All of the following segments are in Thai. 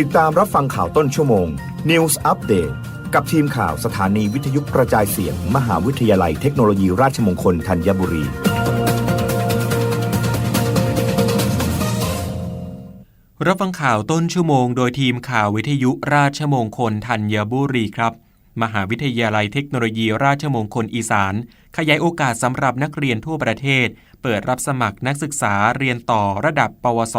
ติดตามรับฟังข่าวต้นชั่วโมง News Update กับทีมข่าวสถานีวิทยุกระจายเสียง มหาวิทยาลัยเทคโนโลยีราชมงคลธัญบุรี รับฟังข่าวต้นชั่วโมง โดยทีมข่าววิทยุราชมงคลธัญบุรีครับ มหาวิทยาลัยเทคโนโลยีราชมงคลอีสาน ขยายโอกาสสำหรับนักเรียนทั่วประเทศ เปิดรับสมัครนักศึกษาเรียนต่อระดับ ปวส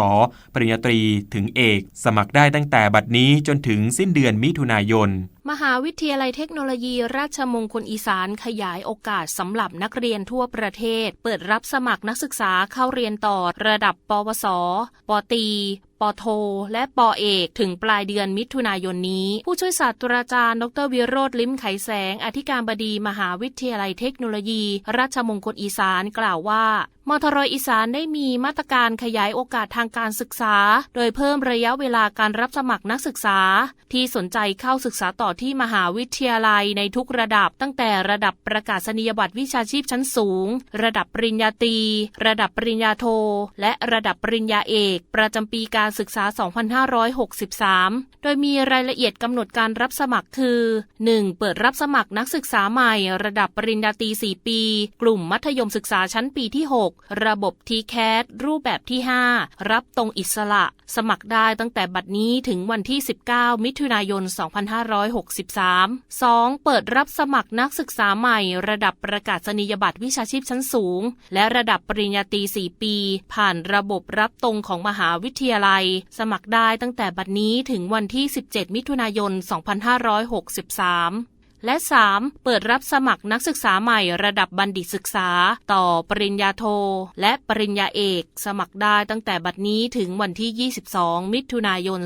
ปริญญาตรีถึงเอก สมัครได้ตั้งแต่บัดนี้จนถึงสิ้นเดือนมิถุนายน มหาวิทยาลัยเทคโนโลยีราชมงคลอีสานขยายโอกาสสำหรับนักเรียนทั่วประเทศ เปิดรับสมัครนักศึกษาเข้าเรียนต่อระดับ ปวส ปตี ปโท และปเอก ถึงปลายเดือนมิถุนายนนี้ ผู้ช่วยศาสตราจารย์ ดรวิโรธลิ้มไขแสง อธิการบดีมหาวิทยาลัยเทคโนโลยี ราชมงคลอีสานกล่าวว่ามทรอีสานได้มีมาตรการขยายโอกาสทางการศึกษา โดยเพิ่มระยะเวลาการรับสมัครนักศึกษา ที่สนใจเข้าศึกษาต่อที่มหาวิทยาลัยในทุกระดับ ตั้งแต่ระดับประกาศนียบัตรวิชาชีพชั้นสูง ระดับปริญญาตรี ระดับปริญญาโท และระดับปริญญาเอก ประจำปีการศึกษา 2563 โดยมีรายละเอียดกำหนดการรับสมัครคือ 1. เปิดรับสมัครนักศึกษาใหม่ ระดับปริญญาตรี 4 ปี กลุ่มมัธยมศึกษาชั้นปีที่ 6 ระบบ t c a t รูปแบบที่ 5 รับตรงอิสระ สมัครได้ตั้งแต่บัดนี้ถึงวันที่ 19 มิถุนายน 2563 2. เปิดรับสมัครนักศึกษาใหม่ ระดับประกาศนียบัตรวิชาชีพชั้นสูง และระดับปริญญาตรี 4 ปี ผ่านระบบรับตรงของมหาวิทยาลัยสมัครได้ตั้งแต่บัดนี้ถึงวันที่ 17 มิถุนายน 2563 และ 3. เปิดรับสมัครนักศึกษาใหม่ระดับบัณฑิตศึกษา ต่อปริญญาโท และปริญญาเอก สมัครได้ตั้งแต่บัดนี้ถึงวันที่ 22 มิถุนายน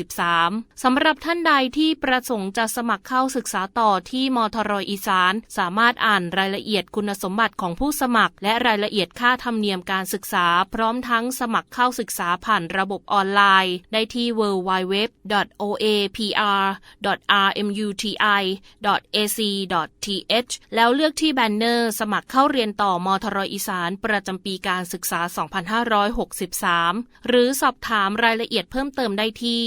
2563 สำหรับท่านใดที่ประสงค์จะสมัครเข้าศึกษาต่อที่มทรอีสาน สามารถอ่านรายละเอียดคุณสมบัติของผู้สมัคร และรายละเอียดค่าธรรมเนียมการศึกษา พร้อมทั้งสมัครเข้าศึกษาผ่านระบบออนไลน์ ได้ที่ www.mthi.ac.th แล้วเลือกที่แบนเนอร์สมัครเข้าเรียนต่อมทรอีสานประจำปีการศึกษา 2563 หรือสอบถามรายละเอียดเพิ่มเติมได้ที่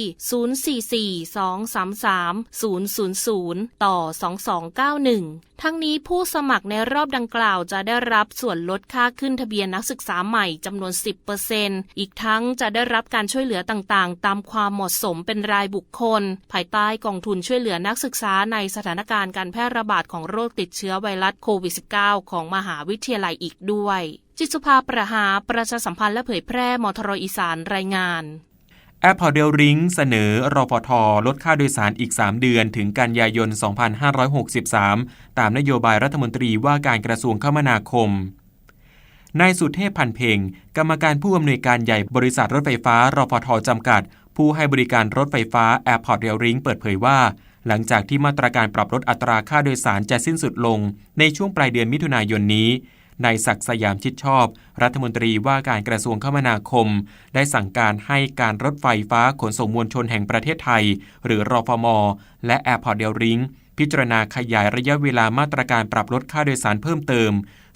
044-233-000 ต่อ 2291 ทั้งนี้ผู้สมัครในรอบดังกล่าวจะได้รับส่วนลดค่าขึ้นทะเบียนนักศึกษาใหม่จำนวน 10%อีกทั้งจะได้รับการช่วยเหลือต่างๆ ตามความเหมาะสมเป็นรายบุคคล ภายใต้กองทุนช่วยเหลือนักศึกษาในสถานการณ์การแพร่ระบาดของโรคติดเชื้อไวรัสโควิด -19 ของมหาวิทยาลัยอีกด้วย จิตสุภาประหาประชาสัมพันธ์และเผยแพร่มทรอีสานรายงานแอปพอเดลริงเสนอรอฟทลดค่าโดยสารอีก 3 เดือนถึงกันยายน 2563 ตามนโยบายรัฐมนตรีว่าการกระทรวงคมนาคม นายสุเทพพันเพงกรรมการผู้อำนวยการใหญ่บริษัทรถไฟฟ้ารอฟทจำกัด ผู้ให้บริการรถไฟฟ้า Airport Rail Link เปิดเผยว่า หลังจากที่มาตรการปรับลดอัตราค่าโดยสารจะสิ้นสุดลง ในช่วงปลายเดือนมิถุนายนนี้นายศักดิ์สยามชิดชอบ รัฐมนตรีว่าการกระทรวงคมนาคม ได้สั่งการให้การรถไฟฟ้าขนส่งมวลชนแห่งประเทศไทย หรือรอฟม และแอร์พอร์ตเดลริง พิจารณาขยายระยะเวลามาตรการปรับลดค่าโดยสารเพิ่มเติม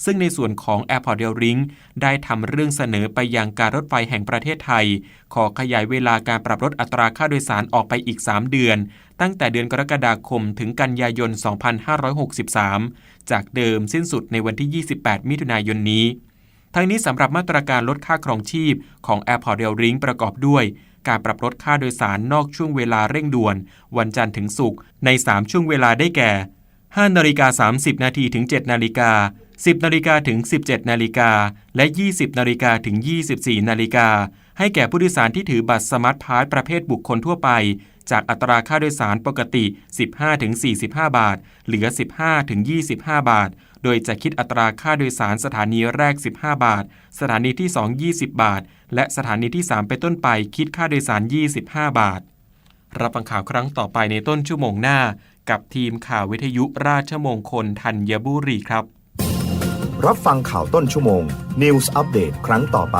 ซึ่งในส่วนของ Airport Rail Link ได้ทำเรื่องเสนอไปยังการรถไฟแห่งประเทศไทย ขอขยายเวลาการปรับลดอัตราค่าโดยสารออกไปอีก 3 เดือน ตั้งแต่เดือนกรกฎาคมถึงกันยายน 2563 จากเดิมสิ้นสุดในวันที่ 28 มิถุนายนนี้ ทั้งนี้สำหรับมาตรการลดค่าครองชีพของ Airport Rail Link ประกอบด้วย การปรับลดค่าโดยสารนอกช่วงเวลาเร่งด่วน วันจันทร์ถึงศุกร์ใน 3 ช่วงเวลาได้แก่ 5นาฬิกา30 นาทีถึง 7นาฬิกา10นาฬิกาถึง 17นาฬิกาและ 20นาฬิกาถึง 24นาฬิกา ให้แก่ผู้โดยสารที่ถือบัตรสมาร์ทพาสประเภทบุคคลทั่วไป จากอัตราค่าโดยสารปกติ 15-45 บาท เหลือ 15-25 บาท โดยจะคิดอัตราค่าโดยสารสถานีแรก 15 บาท สถานีที่ 2 20 บาท และสถานีที่3เป็นต้นไปคิดค่าโดยสาร 25 บาท รับฟังข่าวครั้งต่อไปในต้นชั่วโมงหน้า กับทีมข่าววิทยุราชมงคลธัญบุรีครับ รับฟังข่าวต้นชั่วโมง News Update ครั้งต่อไป